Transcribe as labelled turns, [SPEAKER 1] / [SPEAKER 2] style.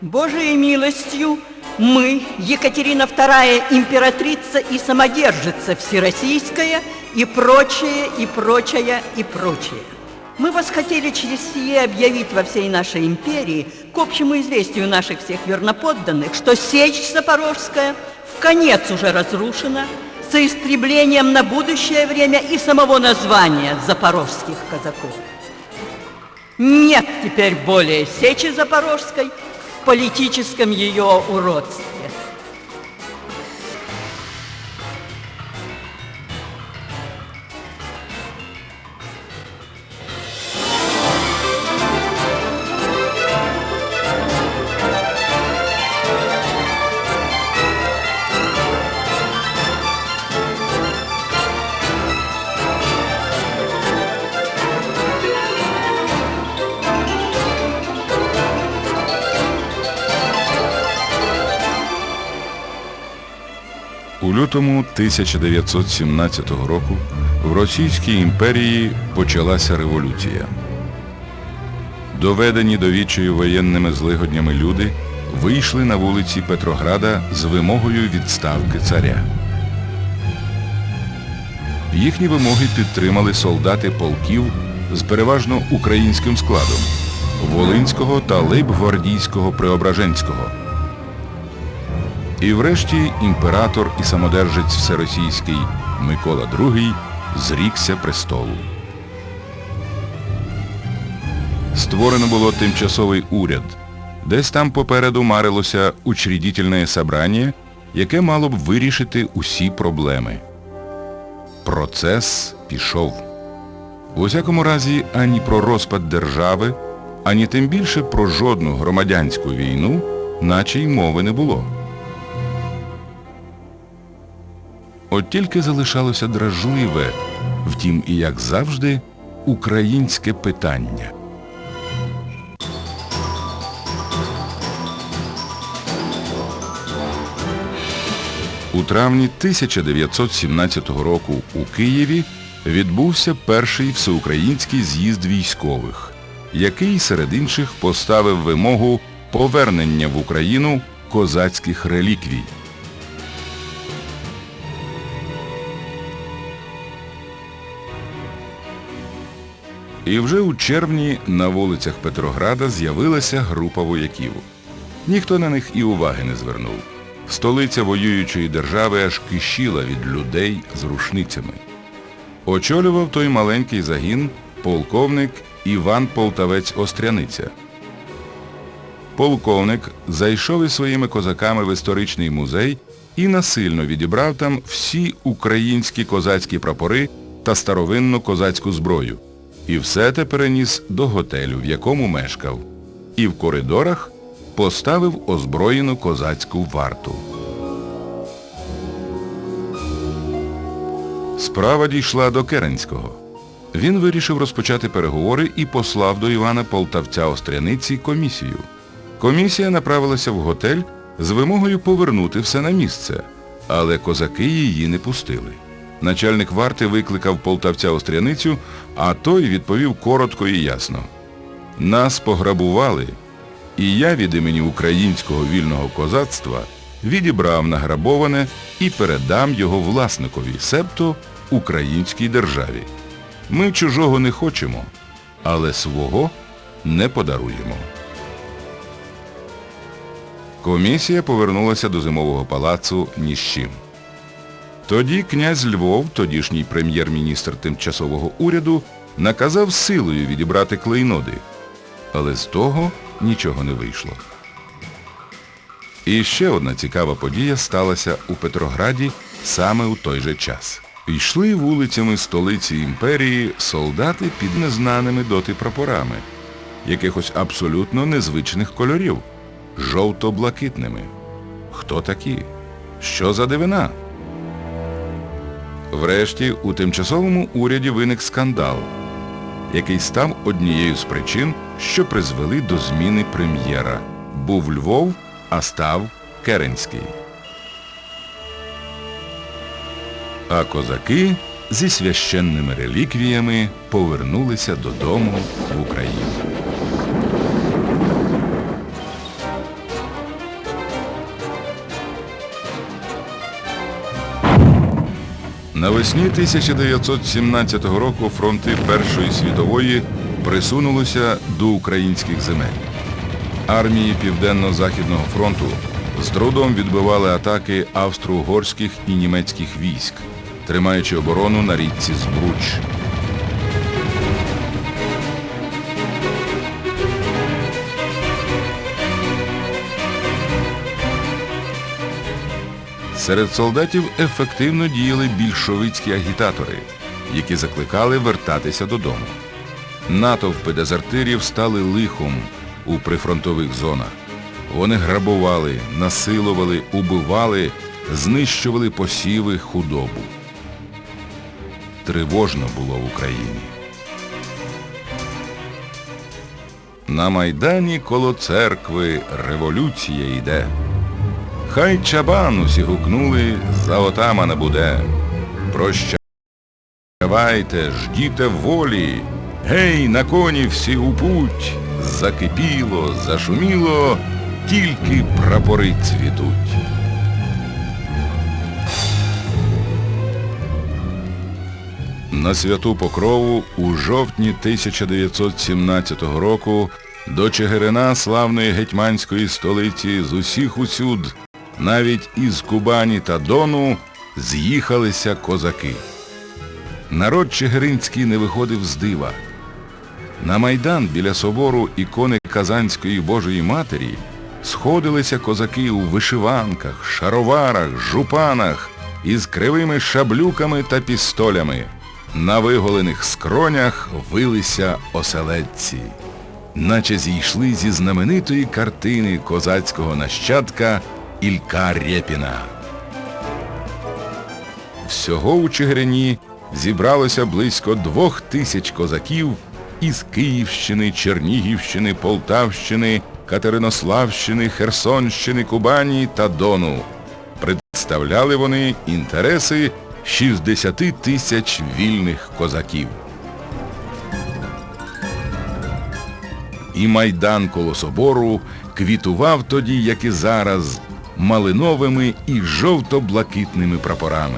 [SPEAKER 1] Божией милостью мы, Екатерина II, императрица и самодержица всероссийская, и прочее, и прочее, и прочее. Мы вас хотели через сие объявить во всей нашей империи, к общему известию наших всех верноподданных, что Сечь Запорожская в конец уже разрушена, с истреблением на будущее время и самого названия запорожских казаков. Нет теперь более Сечи Запорожской политическом ее уродстве.
[SPEAKER 2] У лютому 1917 року в Російській імперії почалася революція. Доведені до відчаю воєнними злигоднями люди вийшли на вулиці Петрограда з вимогою відставки царя. Їхні вимоги підтримали солдати полків з переважно українським складом Волинського та Лейбгвардійського Преображенського. І врешті імператор і самодержець всеросійський Микола II зрікся престолу. Створено було тимчасовий уряд. Десь там попереду марилося учредительне собрання, яке мало б вирішити усі проблеми. Процес пішов. В усякому разі, ані про розпад держави, ані тим більше про жодну громадянську війну, наче й мови не було. От тільки залишалося дражливе, втім і як завжди, українське питання. У травні 1917 року у Києві відбувся перший всеукраїнський з'їзд військових, який серед інших поставив вимогу повернення в Україну козацьких реліквій. І вже у червні на вулицях Петрограда з'явилася група вояків. Ніхто на них і уваги не звернув. Столиця воюючої держави аж кишіла від людей з рушницями. Очолював той маленький загін полковник Іван Полтавець Остряниця. Полковник зайшов із своїми козаками в історичний музей і насильно відібрав там всі українські козацькі прапори та старовинну козацьку зброю. І все те переніс до готелю, в якому мешкав. І в коридорах поставив озброєну козацьку варту. Справа дійшла до Керенського. Він вирішив розпочати переговори і послав до Івана Полтавця Остряниці комісію. Комісія направилася в готель з вимогою повернути все на місце, але козаки її не пустили. Начальник варти викликав полтавця Остряницю, а той відповів коротко і ясно. Нас пограбували, і я від імені українського вільного козацтва відібрав награбоване і передам його власникові, себто українській державі. Ми чужого не хочемо, але свого не подаруємо. Комісія повернулася до зимового палацу ні з чим. Тоді князь Львов, тодішній прем'єр-міністр тимчасового уряду, наказав силою відібрати клейноди. Але з того нічого не вийшло. І ще одна цікава подія сталася у Петрограді саме у той же час. Йшли вулицями столиці імперії солдати під незнаними доти прапорами, якихось абсолютно незвичних кольорів, жовто-блакитними. Хто такі? Що за дивина? Врешті у тимчасовому уряді виник скандал, який став однією з причин, що призвели до зміни прем'єра. Був Львов, а став Керенський. А козаки зі священними реліквіями повернулися додому в Україну. Навесні 1917 року фронти Першої світової присунулися до українських земель. Армії Південно-Західного фронту з трудом відбивали атаки австро-угорських і німецьких військ, тримаючи оборону на річці Збруч. Серед солдатів ефективно діяли більшовицькі агітатори, які закликали вертатися додому. Натовпи дезертирів стали лихом у прифронтових зонах. Вони грабували, насилували, убивали, знищували посіви, худобу. Тривожно було в Україні. На Майдані коло церкви революція йде. Хай чабан усі гукнули, за отамана буде. Прощавайте, ждіте волі, гей, на коні всі у путь. Закипіло, зашуміло, тільки прапори цвітуть. На святу Покрову у жовтні 1917 року до Чигирина славної гетьманської столиці з усіх усюд, навіть із Кубані та Дону, з'їхалися козаки. Народ Чигиринський не виходив з дива. На Майдан біля собору ікони Казанської Божої Матері сходилися козаки у вишиванках, шароварах, жупанах із кривими шаблюками та пістолями. На виголених скронях вилися оселедці, наче зійшли зі знаменитої картини козацького нащадка Ілька Рєпіна. Всього у Чигирині зібралося близько двох тисяч козаків із Київщини, Чернігівщини, Полтавщини, Катеринославщини, Херсонщини, Кубані та Дону. Представляли вони інтереси 60 тисяч вільних козаків. І майдан коло собору квітував тоді, як і зараз, малиновими і жовто-блакитними прапорами.